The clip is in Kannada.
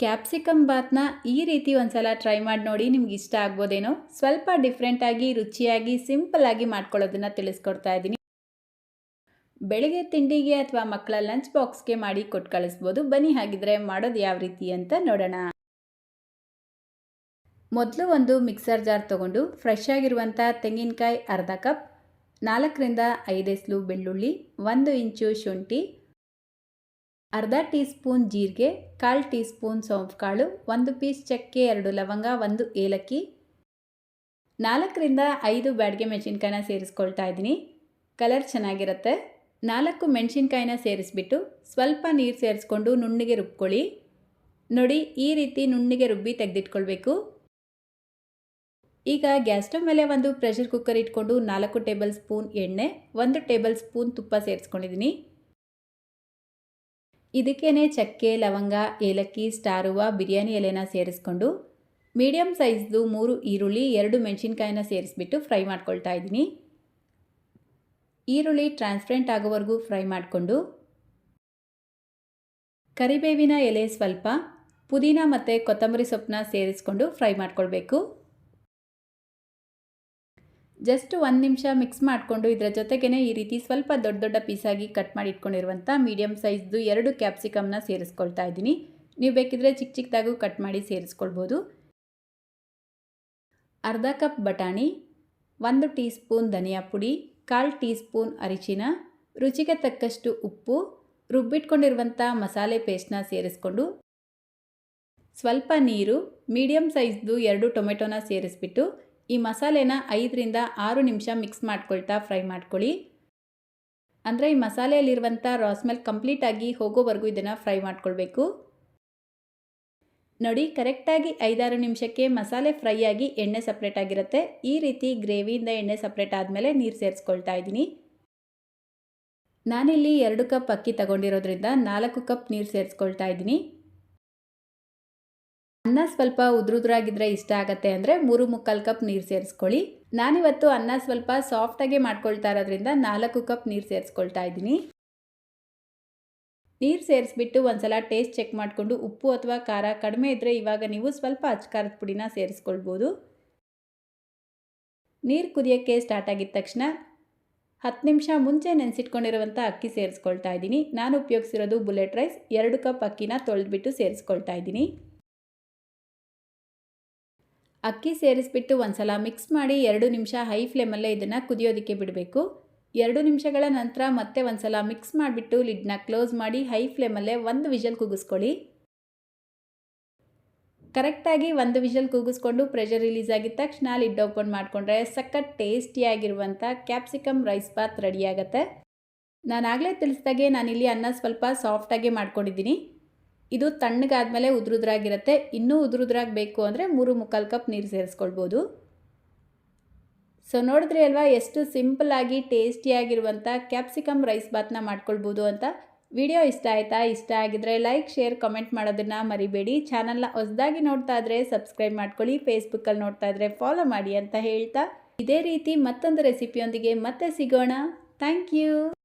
ಕ್ಯಾಪ್ಸಿಕಮ್ ಬಾತ್ನ ಈ ರೀತಿ ಒಂದ್ಸಲ ಟ್ರೈ ಮಾಡಿ ನೋಡಿ ನಿಮ್ಗೆ ಇಷ್ಟ ಆಗ್ಬೋದೇನೋ? ಸ್ವಲ್ಪ ಡಿಫ್ರೆಂಟಾಗಿ ರುಚಿಯಾಗಿ ಸಿಂಪಲ್ಲಾಗಿ ಮಾಡ್ಕೊಳ್ಳೋದನ್ನು ತಿಳಿಸ್ಕೊಡ್ತಾ ಇದ್ದೀನಿ. ಬೆಳಿಗ್ಗೆ ತಿಂಡಿಗೆ ಅಥವಾ ಮಕ್ಕಳ ಲಂಚ್ ಬಾಕ್ಸ್ಗೆ ಮಾಡಿ ಕೊಟ್ಟು ಕಳಿಸ್ಬೋದು. ಬನ್ನಿ ಹಾಗಿದ್ರೆ ಮಾಡೋದು ಯಾವ ರೀತಿ ಅಂತ ನೋಡೋಣ. ಮೊದಲು ಒಂದು ಮಿಕ್ಸರ್ ಜಾರ್ ತೊಗೊಂಡು ಫ್ರೆಶ್ ಆಗಿರುವಂಥ ತೆಂಗಿನಕಾಯಿ ಅರ್ಧ ಕಪ್ ನಾಲ್ಕರಿಂದ ಐದು ಎಸ್ಲು ಬೆಳ್ಳುಳ್ಳಿ, ಒಂದು ಇಂಚು ಶುಂಠಿ ಅರ್ಧ ಟೀ ಸ್ಪೂನ್ ಜೀರಿಗೆ, ಕಾಲು ಟೀ ಸ್ಪೂನ್ ಸೋಂಪು ಕಾಳು ಒಂದು ಪೀಸ್ ಚಕ್ಕೆ, ಎರಡು ಲವಂಗ, ಒಂದು ಏಲಕ್ಕಿ. ನಾಲ್ಕರಿಂದ ಐದು ಬ್ಯಾಡಿಗೆ ಮೆಣಸಿನ್ಕಾಯಿನ ಸೇರಿಸ್ಕೊಳ್ತಾ ಇದ್ದೀನಿ. ಕಲರ್ ಚೆನ್ನಾಗಿರುತ್ತೆ. ನಾಲ್ಕು ಮೆಣಸಿನ್ಕಾಯಿನ ಸೇರಿಸ್ಬಿಟ್ಟು ಸ್ವಲ್ಪ ನೀರು ಸೇರಿಸ್ಕೊಂಡು ನುಣ್ಣಿಗೆ ರುಬ್ಕೊಳ್ಳಿ. ನೋಡಿ, ಈ ರೀತಿ ನುಣ್ಣಿಗೆ ರುಬ್ಬಿ ತೆಗೆದಿಟ್ಕೊಳ್ಬೇಕು. ಈಗ ಗ್ಯಾಸ್ ಸ್ಟವ್ ಮೇಲೆ ಒಂದು ಪ್ರೆಷರ್ ಕುಕ್ಕರ್ ಇಟ್ಕೊಂಡು ನಾಲ್ಕು ಟೇಬಲ್ ಸ್ಪೂನ್ ಎಣ್ಣೆ, ಒಂದು ಟೇಬಲ್ ಸ್ಪೂನ್ ತುಪ್ಪ ಸೇರಿಸ್ಕೊಂಡಿದ್ದೀನಿ. ಇದಕ್ಕೇನೆ ಚಕ್ಕೆ, ಲವಂಗ, ಏಲಕ್ಕಿ, ಸ್ಟಾರುವ, ಬಿರಿಯಾನಿ ಎಲೆನ ಸೇರಿಸ್ಕೊಂಡು ಮೀಡಿಯಮ್ ಸೈಜ್ದು ಮೂರು ಈರುಳ್ಳಿ, ಎರಡು ಮೆಣಸಿನ್ಕಾಯಿನ ಸೇರಿಸ್ಬಿಟ್ಟು ಫ್ರೈ ಮಾಡ್ಕೊಳ್ತಾ ಇದ್ದೀನಿ. ಈರುಳ್ಳಿ ಟ್ರಾನ್ಸ್ಪರೆಂಟ್ ಆಗೋವರೆಗೂ ಫ್ರೈ ಮಾಡಿಕೊಂಡು ಕರಿಬೇವಿನ ಎಲೆ ಸ್ವಲ್ಪ, ಪುದೀನ ಮತ್ತು ಕೊತ್ತಂಬರಿ ಸೊಪ್ಪನ್ನ ಸೇರಿಸ್ಕೊಂಡು ಫ್ರೈ ಮಾಡ್ಕೊಳ್ಬೇಕು. ಜಸ್ಟ್ ಒಂದು ನಿಮಿಷ ಮಿಕ್ಸ್ ಮಾಡಿಕೊಂಡು ಇದರ ಜೊತೆಗೇ ಈ ರೀತಿ ಸ್ವಲ್ಪ ದೊಡ್ಡ ದೊಡ್ಡ ಪೀಸಾಗಿ ಕಟ್ ಮಾಡಿ ಇಟ್ಕೊಂಡಿರುವಂಥ ಮೀಡಿಯಮ್ ಸೈಜ್ದು ಎರಡು ಕ್ಯಾಪ್ಸಿಕಮ್ನ ಸೇರಿಸ್ಕೊಳ್ತಾ ಇದ್ದೀನಿ. ನೀವು ಬೇಕಿದ್ರೆ ಚಿಕ್ಕ ಚಿಕ್ಕದಾಗೂ ಕಟ್ ಮಾಡಿ ಸೇರಿಸ್ಕೊಳ್ಬೋದು. ಅರ್ಧ ಕಪ್ ಬಟಾಣಿ, ಒಂದು ಟೀ ಸ್ಪೂನ್ ಧನಿಯಾ ಪುಡಿ, ಕಾಲು ಟೀ ಸ್ಪೂನ್ ಅರಿಶಿನ, ರುಚಿಗೆ ತಕ್ಕಷ್ಟು ಉಪ್ಪು ರುಬ್ಬಿಟ್ಕೊಂಡಿರುವಂಥ ಮಸಾಲೆ ಪೇಸ್ಟ್ನ ಸೇರಿಸ್ಕೊಂಡು ಸ್ವಲ್ಪ ನೀರು ಮೀಡಿಯಮ್ ಸೈಜ್ದು ಎರಡು ಟೊಮೆಟೊನ ಸೇರಿಸ್ಬಿಟ್ಟು ಈ ಮಸಾಲೆನ ಐದರಿಂದ ಆರು ನಿಮಿಷ ಮಿಕ್ಸ್ ಮಾಡ್ಕೊಳ್ತಾ ಫ್ರೈ ಮಾಡ್ಕೊಳ್ಳಿ. ಅಂದರೆ ಈ ಮಸಾಲೆಯಲ್ಲಿರುವಂಥ ರಾಸ್ಮೆಲ್ ಕಂಪ್ಲೀಟಾಗಿ ಹೋಗೋವರೆಗೂ ಇದನ್ನು ಫ್ರೈ ಮಾಡ್ಕೊಳ್ಬೇಕು. ನೋಡಿ ಕರೆಕ್ಟಾಗಿ ಐದಾರು ನಿಮಿಷಕ್ಕೆ ಮಸಾಲೆ ಫ್ರೈ ಆಗಿ ಎಣ್ಣೆ ಸಪ್ರೇಟ್ ಆಗಿರುತ್ತೆ. ಈ ರೀತಿ ಗ್ರೇವಿಯಿಂದ ಎಣ್ಣೆ ಸಪ್ರೇಟ್ ಆದಮೇಲೆ ನೀರು ಸೇರಿಸ್ಕೊಳ್ತಾ ಇದ್ದೀನಿ. ನಾನಿಲ್ಲಿ ಎರಡು ಕಪ್ ಅಕ್ಕಿ ತಗೊಂಡಿರೋದ್ರಿಂದ ನಾಲ್ಕು ಕಪ್ ನೀರು ಸೇರಿಸ್ಕೊಳ್ತಾ ಇದ್ದೀನಿ. ಅನ್ನ ಸ್ವಲ್ಪ ಉದ್ರುದ್ರಾಗಿದ್ರೆ ಇಷ್ಟ ಆಗುತ್ತೆ ಅಂದರೆ ಮೂರು ಮುಕ್ಕಾಲು ಕಪ್ ನೀರು ಸೇರಿಸ್ಕೊಳ್ಳಿ. ನಾನಿವತ್ತು ಅನ್ನ ಸ್ವಲ್ಪ ಸಾಫ್ಟಾಗೆ ಮಾಡ್ಕೊಳ್ತಾ ಇರೋದ್ರಿಂದ ನಾಲ್ಕು ಕಪ್ ನೀರು ಸೇರಿಸ್ಕೊಳ್ತಾ ಇದ್ದೀನಿ. ನೀರು ಸೇರಿಸ್ಬಿಟ್ಟು ಒಂದ್ಸಲ ಟೇಸ್ಟ್ ಚೆಕ್ ಮಾಡಿಕೊಂಡು ಉಪ್ಪು ಅಥವಾ ಖಾರ ಕಡಿಮೆ ಇದ್ದರೆ ಇವಾಗ ನೀವು ಸ್ವಲ್ಪ ಅಚ್ಕಾರದ ಪುಡಿನ ಸೇರಿಸ್ಕೊಳ್ಬೋದು. ನೀರು ಕುದಿಯೋಕ್ಕೆ ಸ್ಟಾರ್ಟ್ ಆಗಿದ ತಕ್ಷಣ ಹತ್ತು ನಿಮಿಷ ಮುಂಚೆ ನೆನೆಸಿಟ್ಕೊಂಡಿರುವಂಥ ಅಕ್ಕಿ ಸೇರಿಸ್ಕೊಳ್ತಾ ಇದ್ದೀನಿ. ನಾನು ಉಪಯೋಗಿಸಿರೋದು ಬುಲೆಟ್ ರೈಸ್. ಎರಡು ಕಪ್ ಅಕ್ಕಿನ ತೊಳೆದ್ಬಿಟ್ಟು ಸೇರಿಸ್ಕೊಳ್ತಾ ಇದ್ದೀನಿ. ಅಕ್ಕಿ ಸೇರಿಸ್ಬಿಟ್ಟು ಒಂದ್ಸಲ ಮಿಕ್ಸ್ ಮಾಡಿ ಎರಡು ನಿಮಿಷ ಹೈ ಫ್ಲೇಮಲ್ಲೇ ಇದನ್ನು ಕುದಿಯೋದಕ್ಕೆ ಬಿಡಬೇಕು. ಎರಡು ನಿಮಿಷಗಳ ನಂತರ ಮತ್ತೆ ಒಂದ್ಸಲ ಮಿಕ್ಸ್ ಮಾಡಿಬಿಟ್ಟು ಲಿಡ್ನ ಕ್ಲೋಸ್ ಮಾಡಿ ಹೈ ಫ್ಲೇಮಲ್ಲೇ ಒಂದು ವಿಷಲ್ ಕೂಗಿಸ್ಕೊಳ್ಳಿ ಕರೆಕ್ಟಾಗಿ ಒಂದು ವಿಷಲ್ ಕೂಗಿಸ್ಕೊಂಡು ಪ್ರೆಷರ್ ರಿಲೀಸ್ ಆಗಿದ ತಕ್ಷಣ ಲಿಡ್ ಓಪನ್ ಮಾಡಿಕೊಂಡ್ರೆ ಸಖತ್ ಟೇಸ್ಟಿಯಾಗಿರುವಂಥ ಕ್ಯಾಪ್ಸಿಕಮ್ ರೈಸ್ ಬಾತ್ ರೆಡಿಯಾಗತ್ತೆ ನಾನು ಆಗಲೇ ತಿಳಿಸ್ದಾಗೆ ನಾನಿಲ್ಲಿ ಅನ್ನ ಸ್ವಲ್ಪ ಸಾಫ್ಟಾಗೆ ಮಾಡ್ಕೊಂಡಿದ್ದೀನಿ. ಇದು ತಣ್ಣಗಾದ್ಮೇಲೆ ಉದುರುದ್ರಾಗಿರುತ್ತೆ. ಇನ್ನೂ ಉದುರುದ್ರಾಗ ಬೇಕು ಅಂದರೆ ಮೂರು ಮುಕ್ಕಾಲು ಕಪ್ ನೀರು ಸೇರಿಸ್ಕೊಳ್ಬೋದು. ಸೊ ನೋಡಿದ್ರಿ ಅಲ್ವಾ, ಎಷ್ಟು ಸಿಂಪಲ್ಲಾಗಿ ಟೇಸ್ಟಿಯಾಗಿರುವಂಥ ಕ್ಯಾಪ್ಸಿಕಮ್ ರೈಸ್ ಬಾತ್ನ ಮಾಡ್ಕೊಳ್ಬೋದು ಅಂತ. ವಿಡಿಯೋ ಇಷ್ಟ ಆಯಿತಾ? ಇಷ್ಟ ಆಗಿದ್ರೆ ಲೈಕ್ ಶೇರ್ ಕಮೆಂಟ್ ಮಾಡೋದನ್ನು ಮರಿಬೇಡಿ. ಚಾನಲ್ನ ಹೊಸದಾಗಿ ನೋಡ್ತಾ ಇದ್ರೆ ಸಬ್ಸ್ಕ್ರೈಬ್ ಮಾಡ್ಕೊಳ್ಳಿ. ಫೇಸ್ಬುಕ್ಕಲ್ಲಿ ನೋಡ್ತಾ ಇದ್ರೆ ಫಾಲೋ ಮಾಡಿ ಅಂತ ಹೇಳ್ತಾ. ಇದೇ ರೀತಿ ಮತ್ತೊಂದು ರೆಸಿಪಿಯೊಂದಿಗೆ ಮತ್ತೆ ಸಿಗೋಣ. Thank you